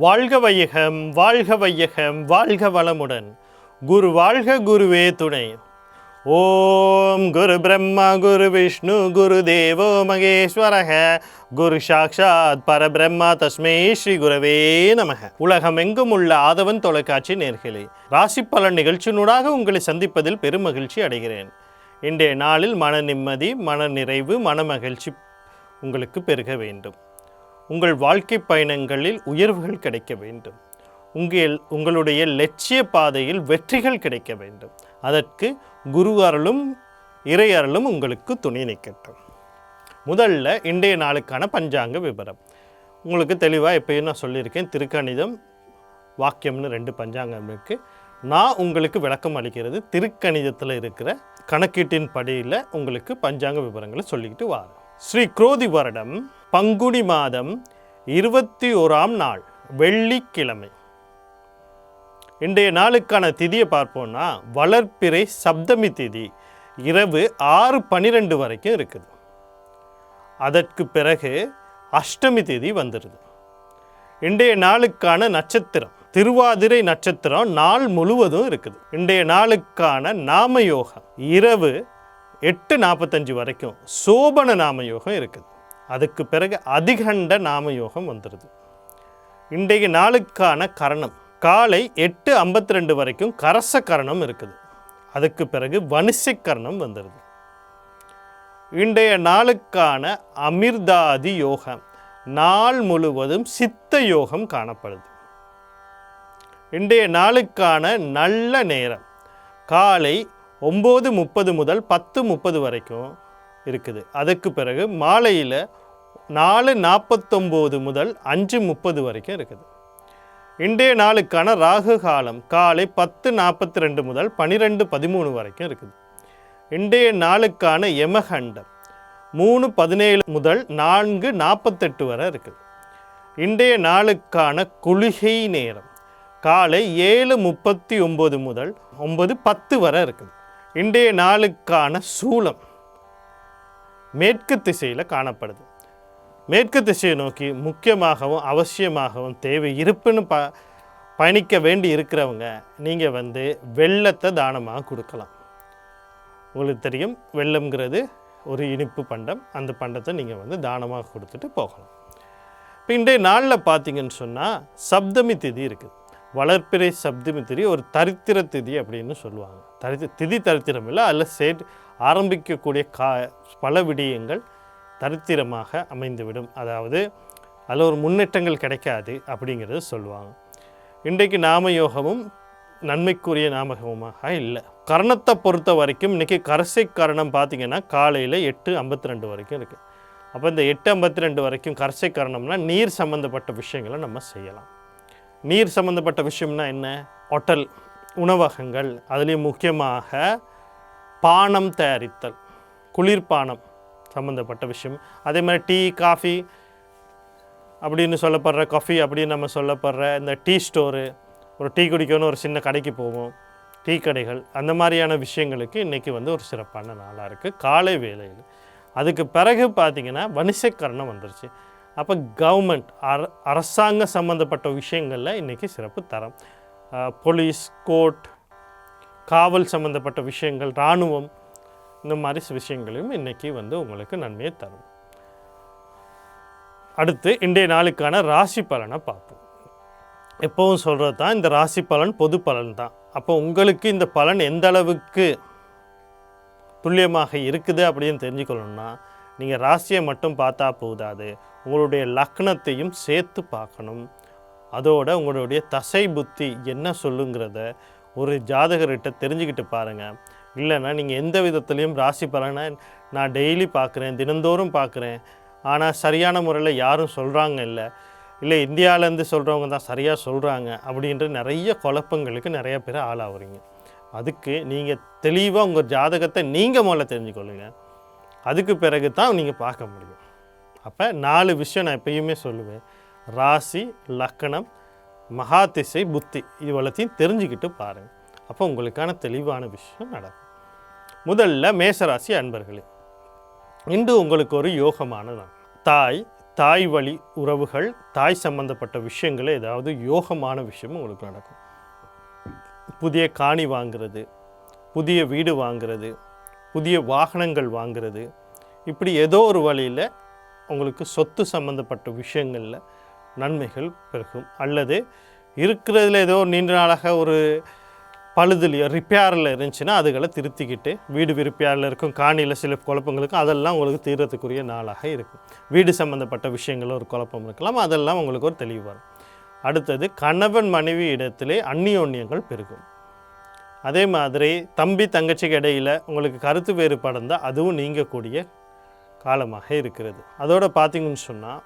வாழ்க வையகம் வாழ்க வையகம் வாழ்க வளமுடன். குரு வாழ்க குருவே துணை. ஓம் குரு பிரம்மா குரு விஷ்ணு குரு தேவோ மகேஸ்வரக. குரு சாக்ஷாத் பரபிரம்மா தஸ்மே ஸ்ரீ குரவே நமக. உலகமெங்கும் உள்ள ஆதவன் தொலைக்காட்சி நேர்களே ராசி பலன் நிகழ்ச்சியினூடாக உங்களை சந்திப்பதில் பெரும் மகிழ்ச்சி அடைகிறேன். இன்றைய நாளில் மன நிம்மதி மன நிறைவு மன மகிழ்ச்சி உங்களுக்கு பெருக வேண்டும். உங்கள் வாழ்க்கை பயணங்களில் உயர்வுகள் கிடைக்க வேண்டும். உங்கள் உங்களுடைய லட்சிய பாதையில் வெற்றிகள் கிடைக்க வேண்டும். அதற்கு குரு அருளும் இறை அருளும் உங்களுக்கு துணை நிற்கட்டும். முதல்ல இன்றைய நாளுக்கான பஞ்சாங்க விவரம் உங்களுக்கு தெளிவாக எப்பயும் நான் சொல்லியிருக்கேன் திருக்கணிதம் வாக்கியம்னு ரெண்டு பஞ்சாங்கம் இருக்குது நான் உங்களுக்கு விளக்கம் அளிக்கிறது திருக்கணிதத்தில் இருக்கிற கணக்கீட்டின் படியில் உங்களுக்கு பஞ்சாங்க விவரங்களை சொல்லிக்கிட்டு வாரேன். ஸ்ரீ குரோதி வருடம் பங்குனி மாதம் இருபத்தி ஓராம் நாள் வெள்ளிக்கிழமை. இன்றைய நாளுக்கான திதியை பார்ப்போம்னா வளர்ப்பிறை சப்தமி திதி இரவு ஆறு பன்னிரெண்டு வரைக்கும் இருக்குது. அதற்கு பிறகு அஷ்டமி திதி வந்துடுது இன்றைய நாளுக்கான நட்சத்திரம் திருவாதிரை நட்சத்திரம் நாள் முழுவதும் இருக்குது. இன்றைய நாளுக்கான நாம யோகம் இரவு எட்டு நாற்பத்தஞ்சு வரைக்கும் சோபன நாம யோகம் இருக்குது. அதுக்கு பிறகு அதிகண்ட நாம யோகம் வந்துடுது இன்றைய நாளுக்கான கரணம் காலை எட்டு ஐம்பத்தி ரெண்டு வரைக்கும் கரச கரணம் இருக்குது. அதுக்கு பிறகு வனிசை கரணம் வந்துடுது இன்றைய நாளுக்கான அமிர்தாதி யோகம் நாள் முழுவதும் சித்த யோகம் காணப்படுது. இன்றைய நாளுக்கான நல்ல நேரம் காலை ஒம்பது முப்பது முதல் பத்து முப்பது வரைக்கும் இருக்குது. அதுக்கு பிறகு மாலையில் நாலு நாற்பத்தொம்போது முதல் அஞ்சு முப்பது வரைக்கும் இருக்குது. இன்றைய நாளுக்கான ராகு காலம் காலை பத்து நாற்பத்தி ரெண்டு முதல் பன்னிரெண்டு பதிமூணு வரைக்கும் இருக்குது. இன்றைய நாளுக்கான யமகண்டம் மூணு பதினேழு முதல் நான்கு நாற்பத்தெட்டு வரை இருக்குது. இன்றைய நாளுக்கான குளிகை நேரம் காலை ஏழு முப்பத்தி ஒம்பது முதல் ஒம்பது பத்து வரை இருக்குது. இன்றைய நாளுக்கான சூளம் மேற்கு திசையில் காணப்படுது. மேற்கு திசையை நோக்கி முக்கியமாகவும் அவசியமாகவும் தேவை இருப்புன்னு ப பயணிக்க வேண்டி இருக்கிறவங்க நீங்கள் வந்து வெள்ளத்தை தானமாக கொடுக்கலாம். உங்களுக்கு தெரியும் வெள்ளம்ங்கிறது ஒரு இனிப்பு பண்டம். அந்த பண்டத்தை நீங்கள் வந்து தானமாக கொடுத்துட்டு போகலாம். இப்போ இன்றைய நாளில் பார்த்தீங்கன்னு சொன்னால் சப்தமி திதி இருக்குது. வளர்ப்பிறை சப்தமி திதி ஒரு தரித்திர திதி அப்படின்னு சொல்லுவாங்க. தரித்தி திதி தரித்திரம் இல்லை அதில் சே ஆரம்பிக்கக்கூடிய கா பல விடயங்கள் தரித்திரமாக அமைந்துவிடும். அதாவது அதில் ஒரு முன்னேற்றங்கள் கிடைக்காது அப்படிங்கிறத சொல்லுவாங்க. இன்றைக்கு நாம யோகமும் நன்மைக்குரிய நாமகமாக இல்லை. கரணத்தை பொறுத்த வரைக்கும் இன்றைக்கி கரசை கரணம் பார்த்திங்கன்னா காலையில் எட்டு ஐம்பத்தி ரெண்டு வரைக்கும் இருக்குது அப்போ இந்த எட்டு ஐம்பத்தி ரெண்டு வரைக்கும் கரசை கரணம்னா நீர் சம்மந்தப்பட்ட விஷயங்களை நம்ம செய்யலாம். நீர் சம்மந்தப்பட்ட விஷயம்னா என்ன? ஹோட்டல் உணவகங்கள் அதுலேயும் முக்கியமாக பானம் தயாரித்தல் குளிர்பானம் சம்மந்தப்பட்ட விஷயம். அதே மாதிரி டீ காஃபி அப்படின்னு சொல்லப்படுற காஃபி அப்படின்னு நம்ம சொல்லப்படுற இந்த டீ ஸ்டோரு ஒரு டீ குடிக்கணும் ஒரு சின்ன கடைக்கு போவோம். டீ கடைகள் அந்த மாதிரியான விஷயங்களுக்கு இன்றைக்கி வந்து ஒரு சிறப்பான நாளாக இருக்குது காலை வேலையில் அதுக்கு பிறகு பார்த்திங்கன்னா வணிசக்கரணம் வந்துருச்சு. அப்போ கவர்மெண்ட் அர அரசாங்க சம்மந்தப்பட்ட விஷயங்களில் இன்றைக்கி சிறப்பு தரம். போலீஸ் கோர்ட் காவல் சம்மந்தப்பட்ட விஷயங்கள் இராணுவம் இந்த மாதிரி விஷயங்களையும் இன்றைக்கி வந்து உங்களுக்கு நன்மையை தரும். அடுத்து இன்றைய நாளுக்கான ராசி பலனை பார்ப்போம். எப்பவும் சொல்கிறது தான் இந்த ராசி பலன் பொது பலன் தான். அப்போ உங்களுக்கு இந்த பலன் எந்த அளவுக்கு துல்லியமாக இருக்குது அப்படின்னு தெரிஞ்சுக்கணும்னா நீங்கள் ராசியை மட்டும் பார்த்தா போதாது. உங்களுடைய லக்னத்தையும் சேர்த்து பார்க்கணும். அதோட உங்களுடைய தசை புத்தி என்ன சொல்லுங்கிறத ஒரு ஜாதகர்கிட்ட தெரிஞ்சுக்கிட்டு பாருங்கள் இல்லைன்னா நீங்கள் எந்த விதத்துலேயும் ராசி பலனை நான் டெய்லி பார்க்குறேன் தினந்தோறும் பார்க்குறேன். ஆனால் சரியான முறையில் யாரும் சொல்கிறாங்க இல்லை. இல்லை இந்தியாவிலேருந்து சொல்கிறவங்க தான் சரியாக சொல்கிறாங்க அப்படின்ற நிறைய குழப்பங்களுக்கு நிறைய பேர் ஆளாகிறீங்க அதுக்கு நீங்கள் தெளிவாக உங்கள் ஜாதகத்தை நீங்கள் முதல்ல தெரிஞ்சுக்கொள்ளுங்க. அதுக்கு பிறகு தான் நீங்கள் பார்க்க முடியும். அப்போ நாலு விஷயம் நான் எப்பயுமே சொல்லுவேன். ராசி லக்கணம் மகா திசை புத்தி இது தெரிஞ்சுக்கிட்டு பாருங்கள் அப்போ உங்களுக்கான தெளிவான விஷயம் நடக்கும். முதல்ல மேசராசி அன்பர்களே இன்று உங்களுக்கு ஒரு யோகமான நாள் தாய் தாய் வழி உறவுகள் தாய் சம்பந்தப்பட்ட விஷயங்கள் ஏதாவது யோகமான விஷயம் உங்களுக்கு நடக்கும். புதிய காணி வாங்குறது புதிய வீடு வாங்குறது புதிய வாகனங்கள் வாங்கிறது. இப்படி ஏதோ ஒரு வழியில் உங்களுக்கு சொத்து சம்மந்தப்பட்ட விஷயங்களில் நன்மைகள் பெருகும். அல்லது இருக்கிறதுல ஏதோ நீண்ட நாளாக ஒரு பழுதுலையோ ரிப்பேரில் இருந்துச்சுன்னா அதுகளை திருத்திக்கிட்டு வீடு ரிப்பேரில் இருக்கும் காணியில் சில குழப்பங்களுக்கும் அதெல்லாம் உங்களுக்கு தீர்றதுக்குரிய நாளாக இருக்கும். வீடு சம்மந்தப்பட்ட விஷயங்கள் ஒரு குழப்பம் இருக்கலாம் அதெல்லாம் உங்களுக்கு ஒரு தெளிவு வரும். அடுத்தது கணவன் மனைவி இடத்திலே அந்நியோன்யங்கள் பெருகும். அதே மாதிரி தம்பி தங்கச்சிக்கு இடையில் உங்களுக்கு கருத்து வேறுபாடு இருந்தால் அதுவும் நீங்கக்கூடிய காலமாக இருக்கிறது. அதோடு பார்த்தீங்கன்னு சொன்னால்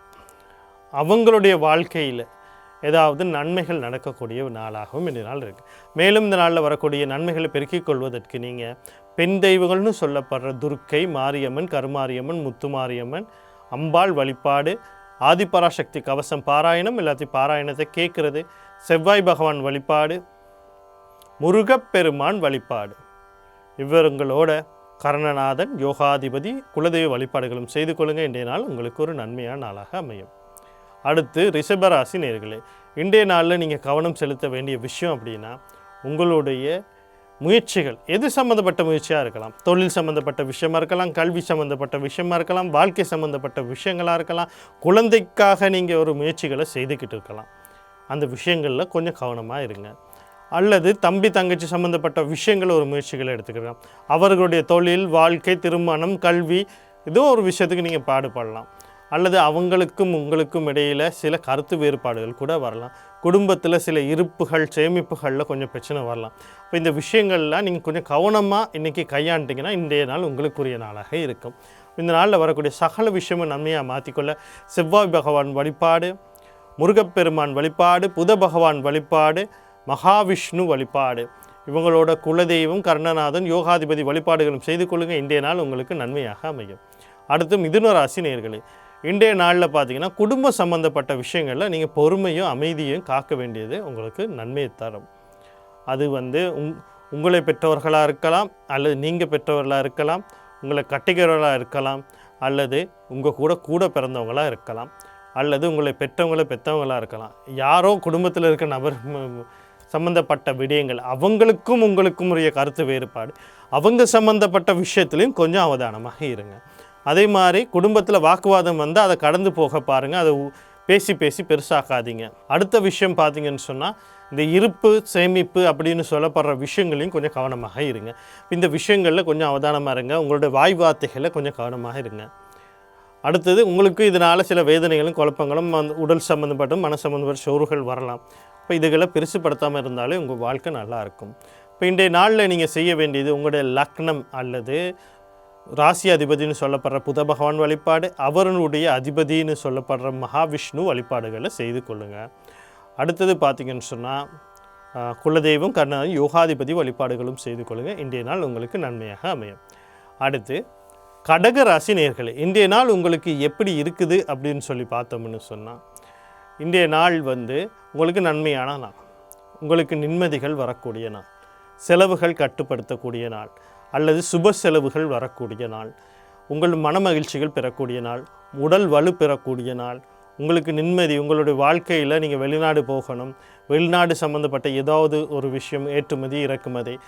அவங்களுடைய வாழ்க்கையில் ஏதாவது நன்மைகள் நடக்கக்கூடிய நாளாகவும் இந்த நாள் இருக்குது மேலும் இந்த நாளில் வரக்கூடிய நன்மைகளை பெருக்கிக் கொள்வதற்கு நீங்கள் பெண் தெய்வங்கள்னு சொல்லப்படுற துர்க்கை மாரியம்மன் கருமாரியம்மன் முத்துமாரியம்மன் அம்பாள் வழிபாடு ஆதிபராசக்தி கவசம் பாராயணம் எல்லாத்தையும் பாராயணத்தை கேட்குறது. செவ்வாய் பகவான் வழிபாடு முருகப்பெருமான் வழிபாடு. இவருங்களோட கர்ணநாதன் யோகாதிபதி குலதெய்வ வழிபாடுகளும் செய்து கொள்ளுங்க. இன்றைய நாள் உங்களுக்கு ஒரு நன்மையான நாளாக அமையும். அடுத்து ரிஷபராசி நேர்களே இன்றைய நாளில் நீங்கள் கவனம் செலுத்த வேண்டிய விஷயம் அப்படின்னா உங்களுடைய முயற்சிகள் எது சம்மந்தப்பட்ட முயற்சியாக இருக்கலாம். தொழில் சம்மந்தப்பட்ட விஷயமா இருக்கலாம் கல்வி சம்மந்தப்பட்ட விஷயமா இருக்கலாம் வாழ்க்கை சம்மந்தப்பட்ட விஷயங்களாக இருக்கலாம் குழந்தைக்காக நீங்கள் ஒரு முயற்சிகளை செய்துக்கிட்டு இருக்கலாம். அந்த விஷயங்களில் கொஞ்சம் கவனமாக இருங்க. அல்லது தம்பி தங்கச்சி சம்மந்தப்பட்ட விஷயங்கள் ஒரு முயற்சிகளை எடுத்துக்கலாம். அவர்களுடைய தொழில் வாழ்க்கை திருமணம் கல்வி ஏதோ ஒரு விஷயத்துக்கு நீங்கள் பாடுபடலாம். அல்லது அவங்களுக்கும் உங்களுக்கும் இடையில் சில கருத்து வேறுபாடுகள் கூட வரலாம். குடும்பத்தில் சில இருப்புகள் சேமிப்புகளில் கொஞ்சம் பிரச்சனை வரலாம். இப்போ இந்த விஷயங்கள்லாம் நீங்கள் கொஞ்சம் கவனமாக இன்றைக்கி கையாண்டிங்கன்னா இன்றைய நாள் உங்களுக்குரிய நாளாக இருக்கும். இந்த நாளில் வரக்கூடிய சகல விஷயமும் நன்மையாக மாற்றிக்கொள்ள செவ்வாய் பகவான் வழிபாடு முருகப்பெருமான் வழிபாடு புத பகவான் வழிபாடு மகாவிஷ்ணு வழிபாடு. இவங்களோட குலதெய்வம் கர்ணநாதன் யோகாதிபதி வழிபாடுகளும் செய்து கொள்ளுங்கள் இன்றைய நாள் உங்களுக்கு நன்மையாக அமையும். அடுத்து மிதுன ராசி நேர்களே இன்றைய நாளில் பார்த்தீங்கன்னா குடும்ப சம்பந்தப்பட்ட விஷயங்களில் நீங்கள் பொறுமையும் அமைதியும் காக்க வேண்டியது உங்களுக்கு நன்மையை தரும். அது வந்து உங் உங்களை பெற்றவர்களாக இருக்கலாம் அல்லது நீங்கள் பெற்றவர்களாக இருக்கலாம் உங்களை கட்டிக்கிறவர்களாக இருக்கலாம் அல்லது உங்கள் கூட கூட பிறந்தவங்களாக இருக்கலாம் அல்லது உங்களை பெற்றவங்களை பெற்றவங்களாக இருக்கலாம். யாரோ குடும்பத்தில் இருக்க நபர் சம்மந்தப்பட்ட சம்பந்தப்பட்ட விடயங்கள் அவங்களுக்கும் உங்களுக்கும் உரிய கருத்து வேறுபாடு அவங்க சம்பந்தப்பட்ட விஷயத்துலையும் கொஞ்சம் அவதானமாக இருங்க. அதே மாதிரி குடும்பத்தில் வாக்குவாதம் வந்து அதை கடந்து போக பாருங்கள் அதை பேசி பேசி பெருசாக்காதீங்க. அடுத்த விஷயம் பார்த்தீங்கன்னு சொன்னால் இந்த இருப்பு சேமிப்பு அப்படின்னு சொல்லப்படுற விஷயங்களையும் கொஞ்சம் கவனமாக இருங்க. இந்த விஷயங்களில் கொஞ்சம் அவதானமாக இருங்க உங்களோட வாய் வார்த்தைகளில் கொஞ்சம் கவனமாக இருங்க. அடுத்தது உங்களுக்கு இதனால் சில வேதனைகளும் குழப்பங்களும் உடல் சம்மந்தப்பட்ட மன சம்மந்தப்பட்ட சோறுகள் வரலாம். இப்போ இதுகளை பெருசுப்படுத்தாமல் இருந்தாலே உங்கள் வாழ்க்கை நல்லாயிருக்கும். இப்போ இன்றைய நாளில் நீங்கள் செய்ய வேண்டியது உங்களுடைய லக்னம் அல்லது ராசி அதிபதினு சொல்லப்படுற புத பகவான் வழிபாடு அவருடைய அதிபதினு சொல்லப்படுற மகாவிஷ்ணு வழிபாடுகளை செய்து கொள்ளுங்கள் அடுத்தது பார்த்தீங்கன்னு சொன்னால் குலதெய்வம் கர்ணன் யோகாதிபதி வழிபாடுகளும் செய்து கொள்ளுங்கள் இன்றைய நாள் உங்களுக்கு நன்மையாக அமையும். அடுத்து கடக ராசி நேர்களை இன்றைய நாள் உங்களுக்கு எப்படி இருக்குது அப்படின்னு சொல்லி பார்த்தோம்னு சொன்னால் இன்றைய நாள் வந்து உங்களுக்கு நன்மையான நாள். உங்களுக்கு நிம்மதிகள் வரக்கூடிய நாள். செலவுகள் கட்டுப்படுத்தக்கூடிய நாள். அல்லது சுப செலவுகள் வரக்கூடிய நாள். உங்கள் மன மகிழ்ச்சிகள் பெறக்கூடிய நாள். உடல் வலு பெறக்கூடிய நாள். உங்களுக்கு நிம்மதி உங்களுடைய வாழ்க்கையில் நீங்கள் வெளிநாடு போகணும். வெளிநாடு சம்மந்தப்பட்ட ஏதாவது ஒரு விஷயம் ஏற்றுமதி இறக்குமதி.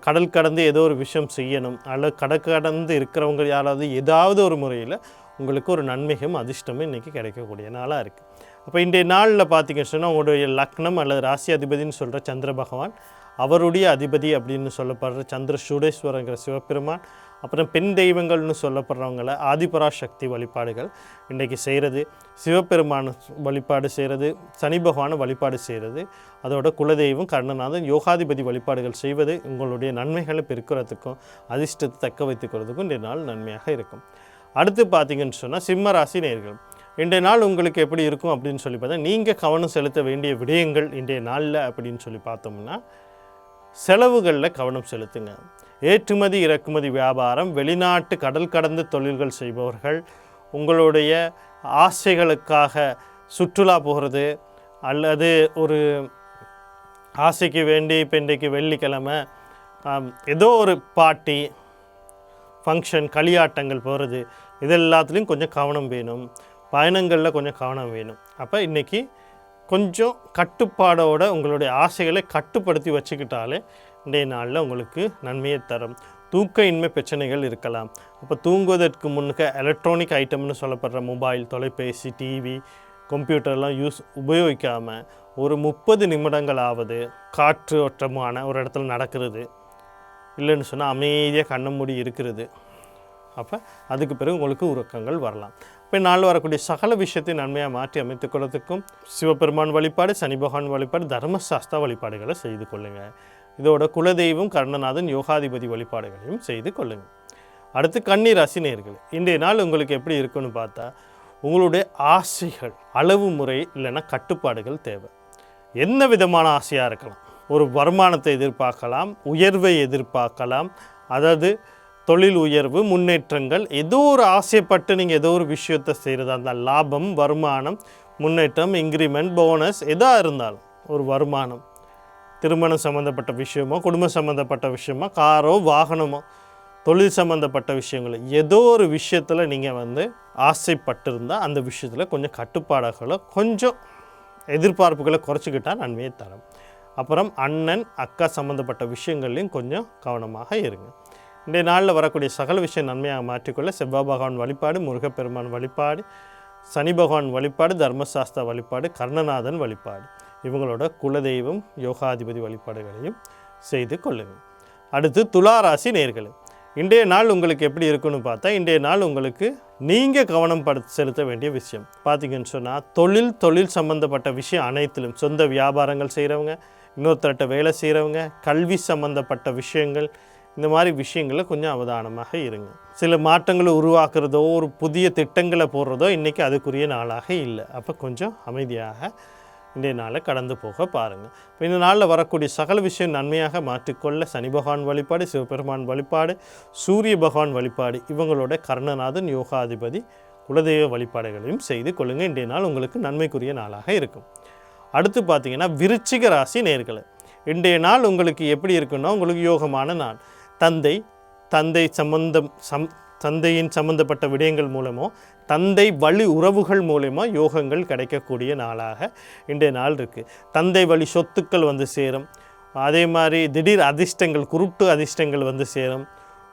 கடல் கடந்து ஏதோ ஒரு விஷயம் செய்யணும். அல்லது கடல் கடந்து இருக்கிறவங்க யாராவது ஏதாவது ஒரு முறையில் உங்களுக்கு ஒரு நன்மையும் அதிர்ஷ்டமும் இன்றைக்கி கிடைக்கக்கூடிய நாளாக இருக்குது அப்போ இன்றைய நாளில் பார்த்தீங்கன்னு சொன்னால் உங்களுடைய லக்னம் அல்லது ராசி அதிபதினு சொல்கிற சந்திர பகவான் அவருடைய அதிபதி அப்படின்னு சொல்லப்படுற சந்திர சூடேஸ்வரங்கிற சிவபெருமான் அப்புறம் பெண் தெய்வங்கள்னு சொல்லப்படுறவங்கள ஆதிபராசக்தி வழிபாடுகள் இன்றைக்கி செய்கிறது சிவபெருமான வழிபாடு செய்கிறது சனி பகவான வழிபாடு செய்கிறது அதோட குலதெய்வம் கர்ணநாதன் யோகாதிபதி வழிபாடுகள் செய்வது உங்களுடைய நன்மைகளை பெருக்கிறதுக்கும் அதிர்ஷ்டத்தை தக்க வைத்துக்கிறதுக்கும் இன்றைய நாள் நன்மையாக இருக்கும். அடுத்து பார்த்தீங்கன்னு சொன்னால் சிம்ம ராசி நேர்கள் இன்றைய நாள் உங்களுக்கு எப்படி இருக்கும் அப்படின்னு சொல்லி பார்த்தா நீங்கள் கவனம் செலுத்த வேண்டிய விடயங்கள் இன்றைய நாளில் அப்படின்னு சொல்லி பார்த்தோம்னா செலவுகளில் கவனம் செலுத்துங்க. ஏற்றுமதி இறக்குமதி வியாபாரம் வெளிநாட்டு கடல் கடந்து தொழில்கள் செய்பவர்கள் உங்களுடைய ஆசைகளுக்காக சுற்றுலா போகிறது அல்லது ஒரு ஆசைக்கு வேண்டி இப்போ இன்றைக்கு வெள்ளிக்கிழமை ஏதோ ஒரு பார்ட்டி ஃபங்க்ஷன் களியாட்டங்கள் போகிறது இது எல்லாத்துலேயும் கொஞ்சம் கவனம் வேணும். பயணங்களில் கொஞ்சம் கவனம் வேணும். அப்போ இன்றைக்கி கொஞ்சம் கட்டுப்பாடோட உங்களுடைய ஆசைகளை கட்டுப்படுத்தி வச்சுக்கிட்டாலே இன்றைய நாளில் உங்களுக்கு நன்மையை தரும். தூக்க இன்மை பிரச்சனைகள் இருக்கலாம். அப்போ தூங்குவதற்கு முன்னுக்கு எலக்ட்ரானிக் ஐட்டம்னு சொல்லப்படுற மொபைல் தொலைபேசி டிவி கம்ப்யூட்டர்லாம் யூஸ் உபயோகிக்காமல் ஒரு முப்பது நிமிடங்களாவது காற்று ஓட்டமான ஒரு இடத்துல நடக்கிறது. இல்லைன்னு சொன்னால் அமைதியாக கண்ண மூடி இருக்கிறது. அப்போ அதுக்கு பிறகு உங்களுக்கு உறக்கங்கள் வரலாம். இப்போ நாள் வரக்கூடிய சகல விஷயத்தை நன்மையாக மாற்றி அமைத்துக் கொள்றதுக்கும் சிவபெருமான் வழிபாடு சனி பகவான் வழிபாடு தர்மசாஸ்தா வழிபாடுகளை செய்து கொள்ளுங்கள் இதோட குலதெய்வம் கர்ணநாதன் யோகாதிபதி வழிபாடுகளையும் செய்து கொள்ளுங்கள் அடுத்து கண்ணீர் ரசினியர்கள் இன்றைய நாள் உங்களுக்கு எப்படி இருக்குன்னு பார்த்தா உங்களுடைய ஆசைகள் அளவு முறை இல்லைன்னா கட்டுப்பாடுகள் தேவை. என்ன விதமான ஆசையாக இருக்கலாம்? ஒரு வருமானத்தை எதிர்பார்க்கலாம் உயர்வை எதிர்பார்க்கலாம் அதாவது தொழில் உயர்வு முன்னேற்றங்கள் ஏதோ ஒரு ஆசைப்பட்டு நீங்கள் ஏதோ ஒரு விஷயத்தை செய்கிறதா இருந்தால் லாபம் வருமானம் முன்னேற்றம் இன்க்ரிமெண்ட் போனஸ் எதாக இருந்தாலும் ஒரு வருமானம் திருமணம் சம்மந்தப்பட்ட விஷயமோ குடும்பம் சம்மந்தப்பட்ட விஷயமோ காரோ வாகனமோ தொழில் சம்மந்தப்பட்ட விஷயங்கள் ஏதோ ஒரு விஷயத்தில் நீங்கள் வந்து ஆசைப்பட்டிருந்தால் அந்த விஷயத்தில் கொஞ்சம் கட்டுப்பாடுகளை கொஞ்சம் எதிர்பார்ப்புகளை குறைச்சிக்கிட்டால் நன்மையை தரும். அப்புறம் அண்ணன் அக்கா சம்மந்தப்பட்ட விஷயங்கள்லையும் கொஞ்சம் கவனமாக இருங்க. இன்றைய நாளில் வரக்கூடிய சகல விஷயம் நன்மையாக மாற்றிக்கொள்ள செவ்வாய் பகவான் வழிபாடு முருகப்பெருமான் வழிபாடு சனி பகவான் வழிபாடு தர்மசாஸ்திர வழிபாடு கர்ணநாதன் வழிபாடு. இவங்களோட குலதெய்வம் யோகாதிபதி வழிபாடுகளையும் செய்து கொள்ளுங்கள் அடுத்து துளாராசி நேர்கள் இன்றைய நாள் உங்களுக்கு எப்படி இருக்குன்னு பார்த்தா இன்றைய நாள் உங்களுக்கு நீங்கள் கவனம் படு செலுத்த வேண்டிய விஷயம். பார்த்தீங்கன்னு சொன்னால் தொழில் தொழில் சம்மந்தப்பட்ட விஷயம் அனைத்திலும் சொந்த வியாபாரங்கள் செய்கிறவங்க இன்னொருத்தர்கிட்ட வேலை செய்கிறவங்க கல்வி சம்மந்தப்பட்ட விஷயங்கள் இந்த மாதிரி விஷயங்களில் கொஞ்சம் அவதானமாக இருங்க. சில மாற்றங்களை உருவாக்குறதோ ஒரு புதிய திட்டங்களை போடுறதோ இன்றைக்கி அதுக்குரிய நாளாக இல்லை. அப்போ கொஞ்சம் அமைதியாக இன்றைய நாளை கடந்து போக பாருங்கள் இப்போ இந்த நாளில் வரக்கூடிய சகல விஷயம் நன்மையாக மாற்றிக்கொள்ள சனி பகவான் வழிபாடு சிவபெருமான் வழிபாடு சூரிய பகவான் வழிபாடு இவங்களோட கர்ணநாதன் யோகாதிபதி குலதெய்வ வழிபாடுகளையும் செய்து கொள்ளுங்கள் இன்றைய நாள் உங்களுக்கு நன்மைக்குரிய நாளாக இருக்கும். அடுத்து பார்த்தீங்கன்னா விருச்சிக ராசி நேர்களை இன்றைய நாள் உங்களுக்கு எப்படி இருக்குன்னா உங்களுக்கு யோகமான நாள். தந்தை தந்தை சம்பந்தம் சம் தந்தையின் சம்பந்தப்பட்ட விடயங்கள் மூலமோ தந்தை வழி உறவுகள் மூலயமா யோகங்கள் கிடைக்கக்கூடிய நாளாக இன்றைய நாள் இருக்குது தந்தை வழி சொத்துக்கள் வந்து சேரும். அதே மாதிரி திடீர் அதிர்ஷ்டங்கள் குருட்டு அதிர்ஷ்டங்கள் வந்து சேரும்.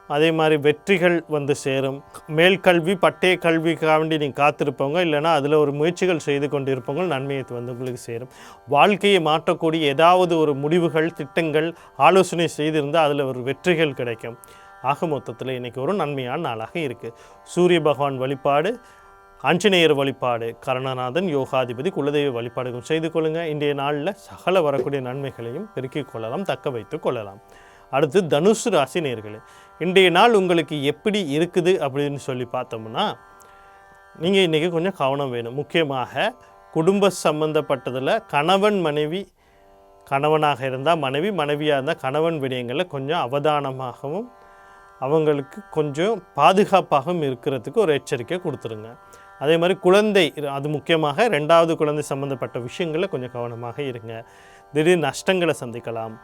அதே மாதிரி வெற்றிகள் வந்து சேரும். மேல் கல்வி பட்டய கல்விக்காக வேண்டி நீங்கள் காத்திருப்பவங்க இல்லைன்னா அதில் ஒரு முயற்சிகள் செய்து கொண்டு இருப்பவங்க நன்மையை வந்து உங்களுக்கு சேரும். வாழ்க்கையை மாற்றக்கூடிய ஏதாவது ஒரு முடிவுகள் திட்டங்கள் ஆலோசனை செய்திருந்தால் அதில் ஒரு வெற்றிகள் கிடைக்கும். ஆக மொத்தத்தில் இன்றைக்கி ஒரு நன்மையான நாளாக இருக்குது சூரிய பகவான் வழிபாடு ஆஞ்சநேயர் வழிபாடு கருணநாதன் யோகாதிபதி குலதெய்வ வழிபாடுகள் செய்து கொள்ளுங்கள் இன்றைய நாளில் சகல வரக்கூடிய நன்மைகளையும் பெருக்கிக் கொள்ளலாம் தக்க வைத்து கொள்ளலாம். அடுத்து தனுசு ராசி நேர்களே. இன்றைய நாள் உங்களுக்கு எப்படி இருக்குது அப்படின்னு சொல்லி பார்த்தோம்னா நீங்கள் இன்றைக்கி கொஞ்சம் கவனம் வேணும். முக்கியமாக குடும்ப சம்மந்தப்பட்டதில் கணவன் மனைவி கணவனாக இருந்தால் மனைவி மனைவியாக இருந்தால் கணவன் விடயங்களில் கொஞ்சம் அவதானமாகவும் அவங்களுக்கு கொஞ்சம் பாதுகாப்பாகவும் இருக்கிறதுக்கு ஒரு எச்சரிக்கை கொடுத்துருங்க. அதே மாதிரி குழந்தை அது முக்கியமாக ரெண்டாவது குழந்தை சம்மந்தப்பட்ட விஷயங்களில் கொஞ்சம் கவனமாக இருங்க. திடீர் நஷ்டங்களை சந்திக்கலாம்.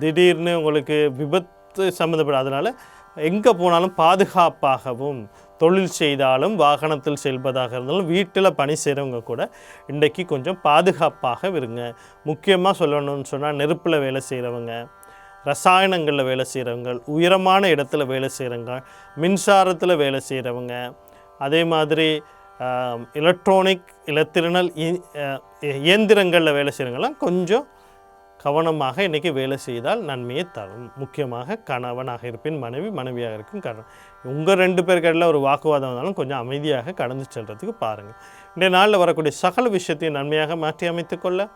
திடீர்னு உங்களுக்கு விபத் சம்மந்தப்படும் அதனால் எங்கே போனாலும் பாதுகாப்பாகவும் தொழில் செய்தாலும் வாகனத்தில் செல்வதாக இருந்தாலும் வீட்டில் பணி செய்கிறவங்க கூட இன்றைக்கு கொஞ்சம் பாதுகாப்பாக இருங்க. முக்கியமாக சொல்லணும்னு சொன்னால் நெருப்பில் வேலை செய்கிறவங்க ரசாயனங்களில் வேலை செய்கிறவங்க உயரமான இடத்துல வேலை செய்கிறவங்க மின்சாரத்தில் வேலை செய்கிறவங்க அதே மாதிரி எலக்ட்ரானிக் இலத்திரனல் இ- இயந்திரங்களில் வேலை செய்கிறவங்கலாம் கொஞ்சம் கவனமாக இன்றைக்கி வேலை செய்தால் நன்மையை தரும். முக்கியமாக கணவனாக இருப்பின் மனைவி மனைவியாக இருக்கும் கணவன். உங்கள் ரெண்டு பேருக்கடையில் ஒரு வாக்குவாதம் வந்தாலும் கொஞ்சம் அமைதியாக கடந்து செல்றதுக்கு பாருங்கள் இன்றைய நாளில் வரக்கூடிய சகல விஷயத்தையும் நன்மையாக மாற்றி அமைத்துக்கொள்ள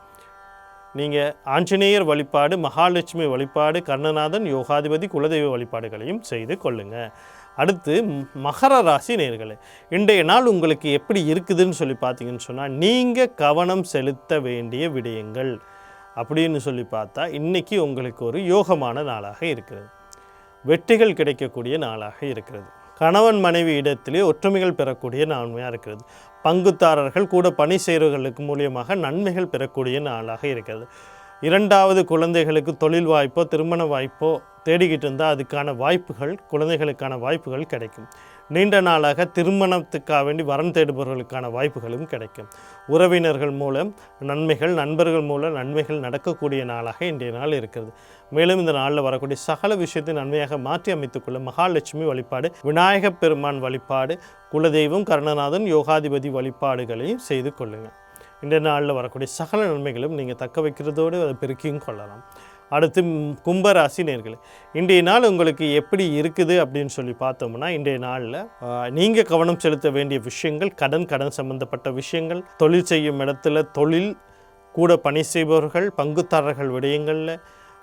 நீங்கள் ஆஞ்சநேயர் வழிபாடு மகாலட்சுமி வழிபாடு கர்ணநாதன் யோகாதிபதி குலதெய்வ வழிபாடுகளையும் செய்து கொள்ளுங்கள் அடுத்து மகர ராசி நேர்களே இன்றைய நாள் உங்களுக்கு எப்படி இருக்குதுன்னு சொல்லி பார்த்தீங்கன்னு சொன்னால் நீங்கள் கவனம் செலுத்த வேண்டிய விடயங்கள். அப்படின்னு சொல்லி பார்த்தா இன்றைக்கி உங்களுக்கு ஒரு யோகமான நாளாக இருக்கிறது. வெற்றிகள் கிடைக்கக்கூடிய நாளாக இருக்கிறது. கணவன் மனைவி இடத்திலே ஒற்றுமைகள் பெறக்கூடிய நன்மையாக இருக்கிறது. பங்குதாரர்கள் கூட பணி செய்கிறவர்களுக்கு மூலியமாக நன்மைகள் பெறக்கூடிய நாளாக இருக்கிறது. இரண்டாவது குழந்தைகளுக்கு தொழில் வாய்ப்போ திருமண வாய்ப்போ தேடிக்கிட்டு இருந்தால் அதுக்கான வாய்ப்புகள் குழந்தைகளுக்கான வாய்ப்புகள் கிடைக்கும். நீண்ட நாளாக திருமணத்துக்காக வேண்டி வரன் தேடுபவர்களுக்கான வாய்ப்புகளும் கிடைக்கும். உறவினர்கள் மூலம் நன்மைகள் நண்பர்கள் மூலம் நன்மைகள் நடக்கக்கூடிய நாளாக இன்றைய நாள் இருக்கிறது. மேலும் இந்த நாளில் வரக்கூடிய சகல விஷயத்தை நன்மையாக மாற்றி அமைத்துக்கொள்ள மகாலட்சுமி வழிபாடு விநாயகப் பெருமான் வழிபாடு குலதெய்வம் கருணநாதன் யோகாதிபதி வழிபாடுகளையும் செய்து கொள்ளுங்கள் இந்த நாளில் வரக்கூடிய சகல நன்மைகளும் நீங்கள் தக்க வைக்கிறதோடு அதை பெருக்கியும் கொள்ளலாம். அடுத்து கும்ப கும்பராசி நேர்களே இன்றைய நாள் உங்களுக்கு எப்படி இருக்குது அப்படின்னு சொல்லி பார்த்தோம்னா இன்றைய நாளில் நீங்கள் கவனம் செலுத்த வேண்டிய விஷயங்கள் கடன் கடன் சம்பந்தப்பட்ட விஷயங்கள் தொழில் செய்யும் இடத்துல தொழில் கூட பணி செய்பவர்கள் பங்குதாரர்கள் விடயங்களில்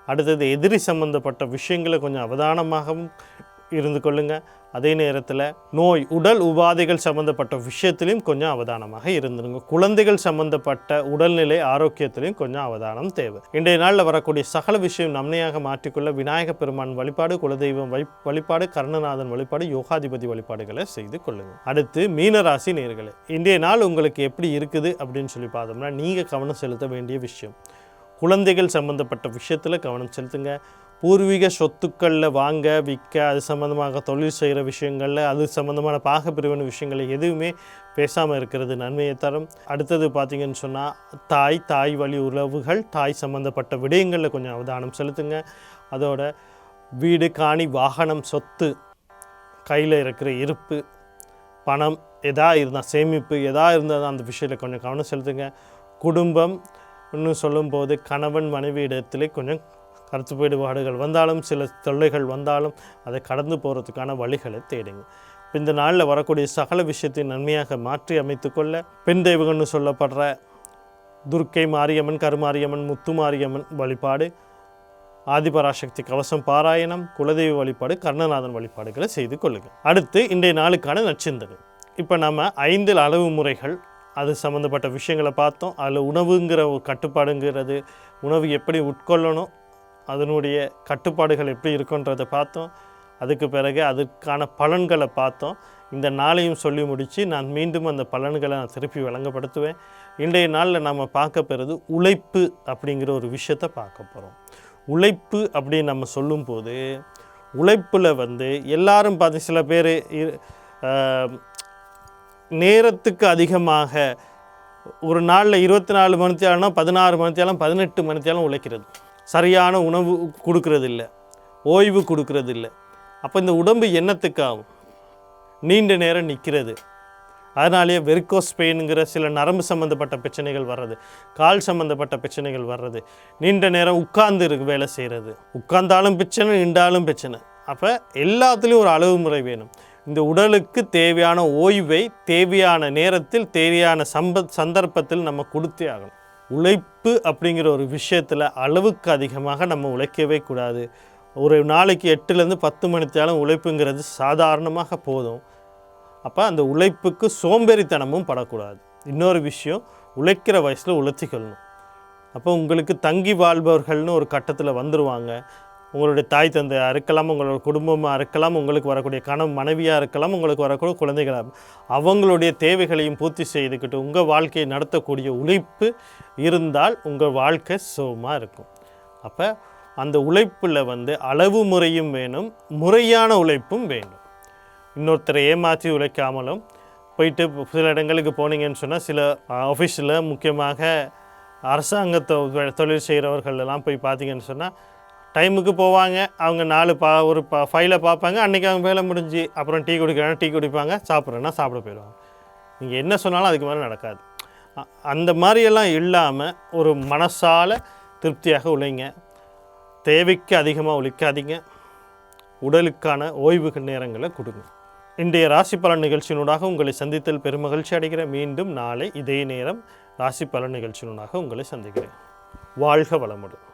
அடுத்தது எதிரி சம்பந்தப்பட்ட விஷயங்களை கொஞ்சம் அவதானமாகவும் இருந்து கொள்ளுங்க. அதே நேரத்தில் நோய் உடல் உபாதைகள் சம்பந்தப்பட்ட விஷயத்திலையும் கொஞ்சம் அவதானமாக இருந்துருங்க. குழந்தைகள் சம்பந்தப்பட்ட உடல்நிலை ஆரோக்கியத்திலையும் கொஞ்சம் அவதானம் தேவை. இன்றைய நாளில் வரக்கூடிய சகல விஷயம் நன்மையாக மாற்றிக்கொள்ள விநாயக பெருமான் வழிபாடு குலதெய்வம் வழி வழிபாடு கருணநாதன் வழிபாடு யோகாதிபதி வழிபாடுகளை செய்து கொள்ளுங்க. அடுத்து மீனராசி நேர்களை இன்றைய நாள் உங்களுக்கு எப்படி இருக்குது அப்படின்னு சொல்லி பார்த்தோம்னா நீங்கள் கவனம் செலுத்த வேண்டிய விஷயம். குழந்தைகள் சம்பந்தப்பட்ட விஷயத்தில் கவனம் செலுத்துங்க. பூர்வீக சொத்துக்களில் வாங்க விற்க அது சம்மந்தமாக தொழில் செய்கிற விஷயங்களில் அது சம்மந்தமான பாகப்பிரிவின விஷயங்களை எதுவுமே பேசாமல் இருக்கிறது நன்மையை தரும். அடுத்தது பார்த்தீங்கன்னு சொன்னால் தாய் தாய் வழி உறவுகள் தாய் சம்மந்தப்பட்ட விடயங்களில் கொஞ்சம் அவதானம் செலுத்துங்க. அதோட வீடு காணி வாகனம் சொத்து கையில் இருக்கிற இருப்பு பணம் எதா இருந்தால் சேமிப்பு எதா இருந்தால் அந்த விஷயத்தில் கொஞ்சம் கவனம் செலுத்துங்க. குடும்பம் இன்னும் சொல்லும்போது கணவன் மனைவி இடத்திலே கொஞ்சம் கருத்து வேறுபாடுகள் வந்தாலும் சில தொல்லைகள் வந்தாலும் அதை கடந்து போகிறதுக்கான வழிகளை தேடுங்க. இந்த நாளில் வரக்கூடிய சகல விஷயத்தை நன்மையாக மாற்றி அமைத்துக்கொள்ள பெண் தெய்வங்கள்னு சொல்லப்படுற துர்க்கை மாரியம்மன் கருமாரியம்மன் முத்துமாரியம்மன் வழிபாடு ஆதிபராசக்தி கவசம் பாராயணம் குலதெய்வ வழிபாடு கர்ணநாதன் வழிபாடுகளை செய்து கொள்ளுங்கள் அடுத்து இன்றைய நாளுக்கான நச்சிந்தனை இப்போ நம்ம ஐந்தில் அளவு முறைகள் அது சம்மந்தப்பட்ட விஷயங்களை பார்த்தோம். அதில் உணவுங்கிற ஒரு கட்டுப்பாடுங்கிறது உணவு எப்படி உட்கொள்ளணும் அதனுடைய கட்டுப்பாடுகள் எப்படி இருக்குன்றதை பார்த்தோம். அதுக்கு பிறகு அதுக்கான பலன்களை பார்த்தோம். இந்த நாளையும் சொல்லி முடித்து நான் மீண்டும் அந்த பலன்களை நான் திருப்பி வழங்கப்படுத்துவேன் இன்றைய நாளில் நம்ம பார்க்க போகிறது உழைப்பு அப்படிங்கிற ஒரு விஷயத்தை பார்க்க போகிறோம் உழைப்பு அப்படின்னு நம்ம சொல்லும்போது உழைப்பில் வந்து எல்லாரும் பார்த்து சில பேர் நேரத்துக்கு அதிகமாக ஒரு நாளில் இருபத்தி நாலு மணித்தாலும் பதினாறு மணித்தாலும் பதினெட்டு மணித்தாலும் உழைக்கிறது. சரியான உணவு கொடுக்கறதில்ல ஓய்வு கொடுக்கறதில்ல. அப்போ இந்த உடம்பு என்னத்துக்காகும்? நீண்ட நேரம் நிற்கிறது அதனாலேயே வெர்கோஸ் பெயினுங்கிற சில நரம்பு சம்மந்தப்பட்ட பிரச்சனைகள் வர்றது கால் சம்மந்தப்பட்ட பிரச்சனைகள் வர்றது நீண்ட நேரம் உட்கார்ந்து இருக்கு வேலை செய்கிறது உட்கார்ந்தாலும் பிரச்சனை நின்றாலும் பிரச்சனை. அப்போ எல்லாத்துலேயும் ஒரு அளவு முறை வேணும். இந்த உடலுக்கு தேவையான ஓய்வை தேவையான நேரத்தில் தேவையான சம்ப சந்தர்ப்பத்தில் நம்ம கொடுத்தே ஆகணும். உழைப்பு அப்படிங்கிற ஒரு விஷயத்தில் அளவுக்கு அதிகமாக நம்ம உழைக்கவே கூடாது. ஒரு நாளைக்கு எட்டுலேருந்து பத்து மணித்தாலும் உழைப்புங்கிறது சாதாரணமாக போதும். அப்போ அந்த உழைப்புக்கு சோம்பேறித்தனமும் படக்கூடாது. இன்னொரு விஷயம் உழைக்கிற வயசில் உழைச்சிக்கொள்ளணும் அப்போ உங்களுக்கு தங்கி வாழ்பவர்கள்னு ஒரு கட்டத்தில் வந்துடுவாங்க உங்களுடைய தாய் தந்தை அறுக்கலாம் உங்களோட குடும்பமாக இருக்கலாம் உங்களுக்கு வரக்கூடிய கணவன் மனைவியாக இருக்கலாம் உங்களுக்கு வரக்கூடிய குழந்தைகளாக அவங்களுடைய தேவைகளையும் பூர்த்தி செய்துக்கிட்டு உங்கள் வாழ்க்கையை நடத்தக்கூடிய உழைப்பு இருந்தால் உங்கள் வாழ்க்கை சுகமாக இருக்கும். அப்போ அந்த உழைப்பில் வந்து அளவு முறையும் வேணும் முறையான உழைப்பும் வேணும் இன்னொருத்தரை ஏமாற்றி உழைக்காமலும் போயிட்டு சில இடங்களுக்கு போனீங்கன்னு சொன்னால் சில ஆஃபீஸில் முக்கியமாக அரசாங்கத்தை தொழில் செய்கிறவர்கள் எல்லாம் போய் பார்த்தீங்கன்னு சொன்னால் டைமுக்கு போவாங்க. அவங்க நாலு பா ஒரு ப ஃபைலை பார்ப்பாங்க. அன்றைக்கி அவங்க வேலை முடிஞ்சு அப்புறம் டீ குடிக்கிறாங்க. டீ குடிப்பாங்க. சாப்பிட்றேன்னா சாப்பிட போயிடுவாங்க. நீங்கள் என்ன சொன்னாலும் அதுக்கு மேலே நடக்காது. அந்த மாதிரியெல்லாம் இல்லாமல் ஒரு மனசால் திருப்தியாக உழைங்க. தேவைக்கு அதிகமாக உழைக்காதீங்க உடலுக்கான ஓய்வு நேரங்களை கொடுங்க. இன்றைய ராசி பலன் நிகழ்ச்சியினூடாக உங்களை சந்தித்தல் பெருமகிழ்ச்சி அடைகிறேன். மீண்டும் நாளை இதே நேரம் ராசி பலன் நிகழ்ச்சியினூடாக உங்களை சந்திக்கிறேன். வாழ்க வளமுடன்.